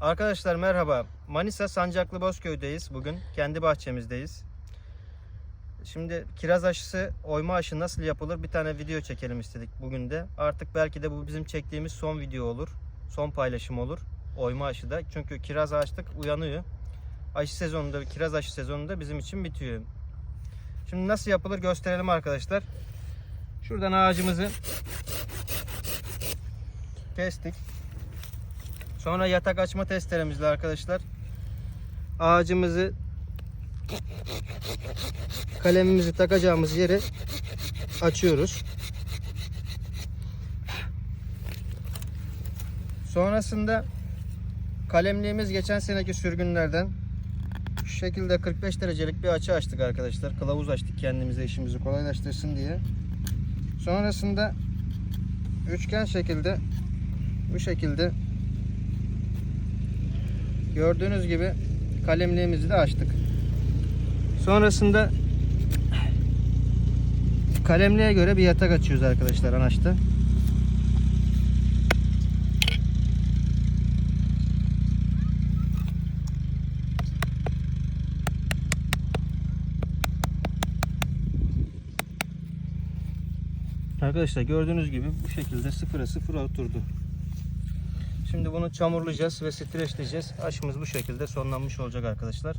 Arkadaşlar merhaba. Manisa Sancaklı Bozköy'deyiz bugün. Kendi bahçemizdeyiz. Şimdi kiraz aşısı, oyma aşı nasıl yapılır bir tane video çekelim istedik bugün de. Artık belki de bu bizim çektiğimiz son video olur. Son paylaşım olur. Oyma aşıda. Çünkü kiraz açtık uyanıyor. Aşı sezonunda, kiraz aşı sezonunda bizim için bitiyor. Şimdi nasıl yapılır gösterelim arkadaşlar. Şuradan ağacımızı kestik. Sonra yatak açma testlerimizle arkadaşlar ağacımızı kalemimizi takacağımız yere açıyoruz. Sonrasında kalemliğimiz geçen seneki sürgünlerden şu şekilde 45 derecelik bir açı açtık arkadaşlar. Kılavuz açtık kendimize işimizi kolaylaştırsın diye. Sonrasında üçgen şekilde bu şekilde Gördüğünüz gibi kalemliğimizi de açtık. Sonrasında kalemliğe göre bir yatak açıyoruz arkadaşlar anaçta. Arkadaşlar gördüğünüz gibi bu şekilde sıfıra sıfıra oturdu. Şimdi bunu çamurlayacağız ve streçleyeceğiz. Aşımız bu şekilde sonlanmış olacak arkadaşlar.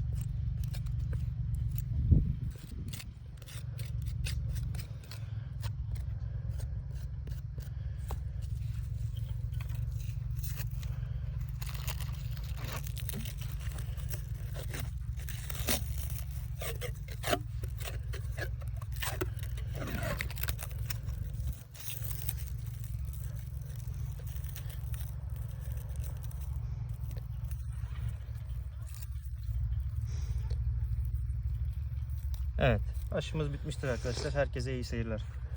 Evet. Aşımız bitmiştir arkadaşlar. Herkese iyi seyirler.